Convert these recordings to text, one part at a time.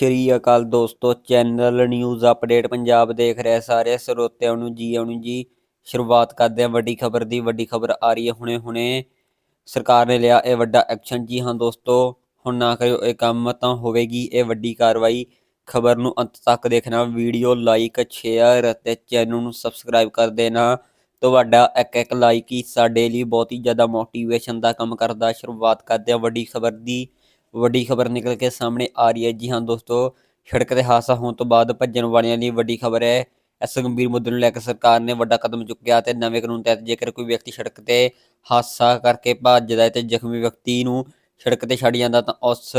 ਸ਼੍ਰੀ ਅਕਾਲ ਦੋਸਤੋ, channel news update Punjab ਦੇਖ ਰਹੇ ਸਾਰੇ ਸਰੋਤਿਆਂ ਨੂੰ ਜੀ ਆਉਣ ਨੂੰ ਜੀ। ਸ਼ੁਰੂਆਤ ਕਰਦੇ ਹਾਂ ਵੱਡੀ ਖਬਰ ਦੀ, ਵੱਡੀ ਖਬਰ ਆ ਰਹੀ ਹੈ ਹੁਣੇ ਹੁਣੇ। ਸਰਕਾਰ ਨੇ ਲਿਆ ਇਹ ਵੱਡਾ ਐਕਸ਼ਨ। ਜੀ ਹਾਂ ਦੋਸਤੋ, ਹੁਣ ਨਾ ਕਰਿਓ ਇਹ ਕੰਮ ਤਾਂ ਹੋਵੇਗੀ, ਇਹ ਵੱਡੀ ਕਾਰਵਾਈ। ਖਬਰ ਨੂੰ ਅੰਤ ਤੱਕ ਦੇਖਣਾ, ਵੀਡੀਓ ਲਾਈਕ, ਸ਼ੇਅਰ ਅਤੇ ਚੈਨਲ ਨੂੰ ਸਬਸਕ੍ਰਾਈਬ ਕਰ ਦੇਣਾ। ਤੁਹਾਡਾ ਇੱਕ ਇੱਕ ਲਾਈਕ ਹੀ ਸਾਡੇ ਲਈ ਬਹੁਤ ਹੀ ਜ਼ਿਆਦਾ ਮੋਟੀਵੇਸ਼ਨ ਦਾ ਕੰਮ ਕਰਦਾ। ਸ਼ੁਰੂਆਤ ਕਰਦੇ ਹਾਂ ਵੱਡੀ ਖਬਰ ਦੀ। ਵੱਡੀ ਖਬਰ ਨਿਕਲ ਕੇ ਸਾਹਮਣੇ ਆ ਰਹੀ ਹੈ। ਜੀ ਹਾਂ ਦੋਸਤੋ, ਸੜਕ ਤੇ ਹਾਦਸਾ ਹੋਣ ਤੋਂ ਬਾਅਦ ਭੱਜਣ ਵਾਲਿਆਂ ਲਈ ਵੱਡੀ ਖਬਰ ਹੈ। ਇਸ ਗੰਭੀਰ ਮੁੱਦੇ ਨੂੰ ਲੈ ਕੇ ਸਰਕਾਰ ਨੇ ਵੱਡਾ ਕਦਮ ਚੁੱਕਿਆ ਤੇ ਨਵੇਂ ਕਾਨੂੰਨ ਤਹਿਤ ਜੇਕਰ ਕੋਈ ਵਿਅਕਤੀ ਸੜਕ ਤੇ ਹਾਦਸਾ ਕਰਕੇ ਭੱਜਦਾ ਹੈ ਤੇ ਜ਼ਖਮੀ ਵਿਅਕਤੀ ਨੂੰ ਸੜਕ ਤੇ ਛੱਡ ਜਾਂਦਾ, ਤਾਂ ਉਸ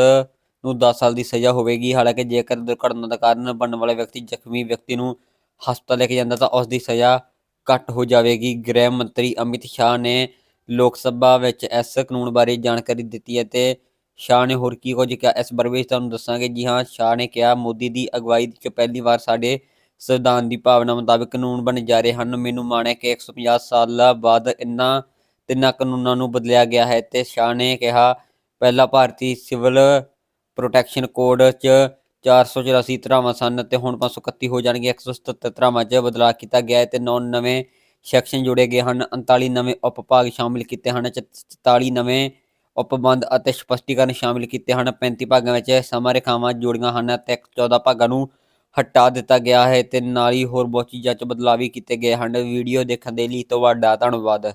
ਨੂੰ 10 ਸਾਲ ਦੀ ਸਜ਼ਾ ਹੋਵੇਗੀ। ਹਾਲਾਂਕਿ ਜੇਕਰ ਦੁਰਘਟਨਾ ਦਾ ਕਾਰਨ ਬਣਨ ਵਾਲਾ ਵਿਅਕਤੀ ਜ਼ਖਮੀ ਵਿਅਕਤੀ ਨੂੰ ਹਸਪਤਾਲ ਲੈ ਕੇ ਜਾਂਦਾ, ਤਾਂ ਉਸ ਦੀ ਸਜ਼ਾ ਘੱਟ ਹੋ ਜਾਵੇਗੀ। ਗ੍ਰਹਿ ਮੰਤਰੀ ਅਮਿਤ ਸ਼ਾਹ ਨੇ ਲੋਕ ਸਭਾ ਵਿੱਚ ਇਸ ਕਾਨੂੰਨ ਬਾਰੇ ਜਾਣਕਾਰੀ ਦਿੱਤੀ ਹੈ ਤੇ ਸ਼ਾਹ ਨੇ ਹੋਰ ਕੀ ਕੁਝ ਕਿਹਾ? ਇਸ ਬਾਰੇ ਵੀ ਤੁਹਾਨੂੰ ਦੱਸਾਂਗੇ ਜੀ ਹਾਂ, ਸ਼ਾਹ ਨੇ ਕਿਹਾ, ਮੋਦੀ ਦੀ ਅਗਵਾਈ ਵਿੱਚ ਪਹਿਲੀ ਵਾਰ ਸਾਡੇ ਸੰਵਿਧਾਨ ਦੀ ਭਾਵਨਾ ਮੁਤਾਬਕ ਕਾਨੂੰਨ ਬਣ ਜਾ ਰਹੇ ਹਨ। ਮੈਨੂੰ ਮਾਣ ਹੈ ਕਿ 150 ਸਾਲਾਂ ਬਾਅਦ ਇਨ੍ਹਾਂ ਤਿੰਨਾਂ ਕਾਨੂੰਨਾਂ ਨੂੰ ਬਦਲਿਆ ਗਿਆ ਹੈ ਤੇ ਸ਼ਾਹ ਨੇ ਕਿਹਾ, ਪਹਿਲਾ ਭਾਰਤੀ ਸਿਵਲ ਪ੍ਰੋਟੈਕਸ਼ਨ ਕੋਡ 'ਚ 484 ਧਰਾਵਾਂ ਸਨ ਤੇ ਹੁਣ 531 ਹੋ ਜਾਣਗੇ 177 ਧਰਾਵਾਂ 'ਚ ਬਦਲਾਅ ਕੀਤਾ ਗਿਆ ਹੈ ਤੇ ਨੌ ਨਵੇਂ ਸੈਕਸ਼ਨ ਜੋੜੇ ਗਏ ਹਨ। 39 ਨਵੇਂ ਉਪਭਾਗ ਸ਼ਾਮਿਲ ਕੀਤੇ ਹਨ। 44 ਨਵੇਂ ਉਪਬੰਧ ਅਤੇ ਸਪਸ਼ਟੀਕਰਨ ਸ਼ਾਮਿਲ ਕੀਤੇ ਹਨ। 35 ਭਾਗਾਂ ਵਿੱਚ ਸਮਾਂ ਰੇਖਾਵਾਂ ਜੋੜੀਆਂ ਹਨ ਅਤੇ 14 ਭਾਗਾਂ ਨੂੰ ਹਟਾ ਦਿੱਤਾ ਗਿਆ ਹੈ ਤੇ ਨਾਲ ਹੀ ਹੋਰ ਬਹੁਤ ਚੀਜ਼ਾਂ 'ਚ ਬਦਲਾਅ ਵੀ ਕੀਤੇ ਗਏ ਹਨ। ਵੀਡੀਓ ਦੇਖਣ ਦੇ ਲਈ ਤੁਹਾਡਾ ਧੰਨਵਾਦ।